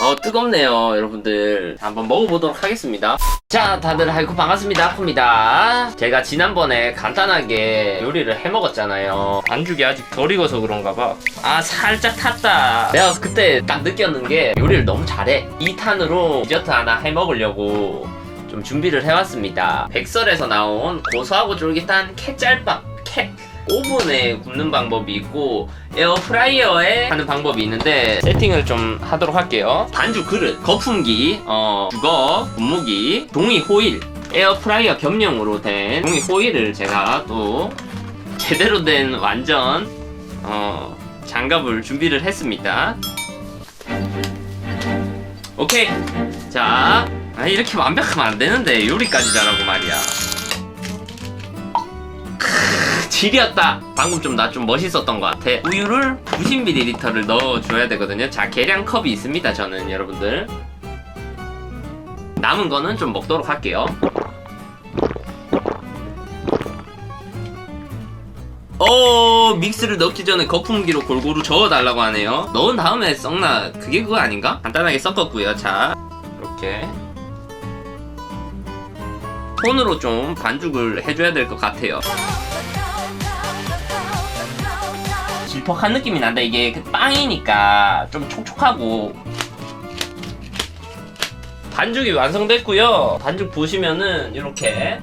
어 뜨겁네요 여러분들. 한번 먹어보도록 하겠습니다. 자 다들 하이쿠 반갑습니다. 아쿠입니다. 제가 지난번에 간단하게 요리를 해 먹었잖아요. 반죽이 아직 덜 익어서 그런가 봐. 아 살짝 탔다. 내가 그때 딱 느꼈는 게 요리를 너무 잘해. 2탄으로 디저트 하나 해 먹으려고 좀 준비를 해왔습니다. 백설에서 나온 고소하고 쫄깃한 캣짤빵 캣 오븐에 굽는 방법이 있고 에어프라이어에 하는 방법이 있는데 세팅을 좀 하도록 할게요. 반죽 그릇, 거품기, 어, 주거, 분무기, 동이 호일. 에어프라이어 겸용으로 된 동이 호일을 제가 또 제대로 된 완전 어, 장갑을 준비를 했습니다. 오케이. 자 아, 이렇게 완벽하면 안 되는데 요리까지 잘하고 말이야 질이었다. 방금 좀 나 좀 멋있었던 것 같아. 우유를 90ml를 넣어줘야 되거든요. 자, 계량 컵이 있습니다. 저는 여러분들. 남은 거는 좀 먹도록 할게요. 어 믹스를 넣기 전에 거품기로 골고루 저어달라고 하네요. 넣은 다음에 썩나 그게 그거 아닌가? 간단하게 섞었고요. 자, 이렇게 손으로 좀 반죽을 해줘야 될 것 같아요. 질퍽한 느낌이 난다. 이게 그 빵이니까 좀 촉촉하고 반죽이 완성됐고요. 반죽 보시면은 이렇게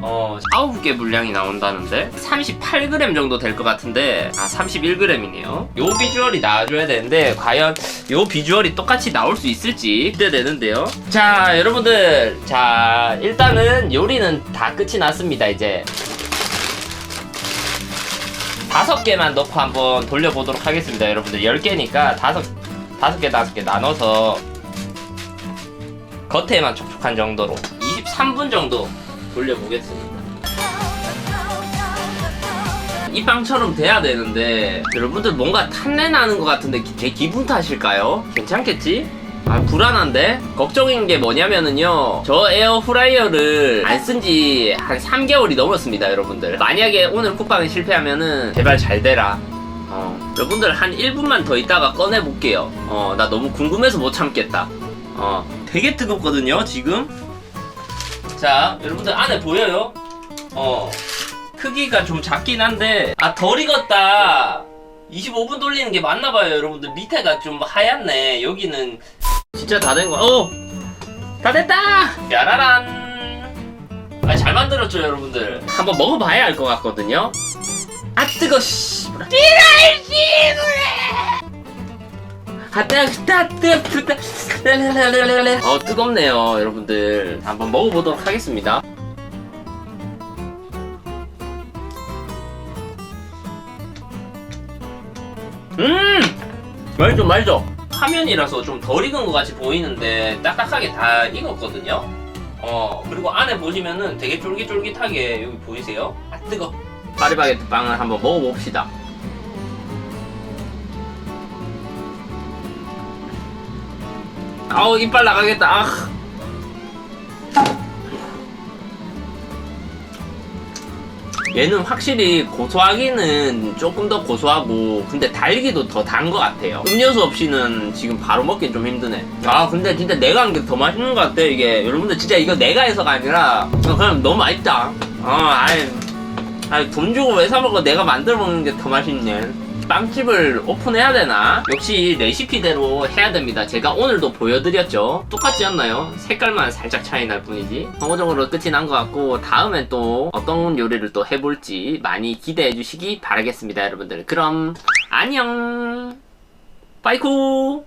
어 9개 물량이 나온다는데 38g 정도 될 것 같은데 아 31g이네요. 요 비주얼이 나와줘야 되는데 과연 요 비주얼이 똑같이 나올 수 있을지 기대되는데요. 자 여러분들 자 일단은 요리는 다 끝이 났습니다 이제 다섯 개만 넣고 한번 돌려보도록 하겠습니다 여러분들 10개니까 다섯 다섯 개 다섯 개 나눠서 겉에만 촉촉한 정도로 23분 정도 돌려보겠습니다 이 빵처럼 돼야 되는데 여러분들 뭔가 탄내 나는 것 같은데 기- 제 기분 탓일까요? 괜찮겠지? 아 불안한데? 걱정인 게 뭐냐면은요 저 에어프라이어를 안 쓴 지 한 3개월이 넘었습니다 여러분들. 만약에 오늘 쿠팡이 실패하면은 제발 잘 되라. 어 여러분들 한 1분만 더 있다가 꺼내볼게요. 어 나 너무 궁금해서 못 참겠다. 어 되게 뜨겁거든요 지금? 자 여러분들 안에 보여요? 어 크기가 좀 작긴 한데 아 덜 익었다. 25분 돌리는 게 맞나 봐요 여러분들. 밑에가 좀 하얗네. 여기는 진짜 다 된 거. 어! 다 됐다! 야라란! 아, 잘 만들었죠, 여러분들. 한번 먹어봐야 알 것 같거든요. 아, 뜨거, 씨. 지랄, 씨부레! 아, 뜨, 뜨, 뜨, 뜨, 뜨. 어, 뜨겁네요, 여러분들. 한번 먹어보도록 하겠습니다. 음! 맛있어, 맛있어. 화면이라서 좀 덜 익은 것 같이 보이는데 딱딱하게 다 익었거든요. 어 그리고 안에 보시면은 되게 쫄깃쫄깃하게 여기 보이세요? 아 뜨거. 파리바게트 빵을 한번 먹어봅시다. 아우 이빨 나가겠다. 아. 얘는 확실히 고소하기는 조금 더 고소하고 근데 달기도 더 단 것 같아요. 음료수 없이는 지금 바로 먹기 좀 힘드네. 아 근데 진짜 내가 한 게 더 맛있는 것 같아 이게. 여러분들 진짜 이거 내가 해서가 아니라 그냥 너무 맛있다. 어 아이 아이 돈 주고 왜 사 먹어? 내가 만들어 먹는 게 더 맛있네 빵집을 오픈해야 되나? 역시 레시피대로 해야 됩니다. 제가 오늘도 보여드렸죠. 똑같지 않나요? 색깔만 살짝 차이 날 뿐이지. 성공적으로 끝이 난 것 같고 다음엔 또 어떤 요리를 또 해볼지 많이 기대해 주시기 바라겠습니다, 여러분들. 그럼 안녕. 빠이쿠.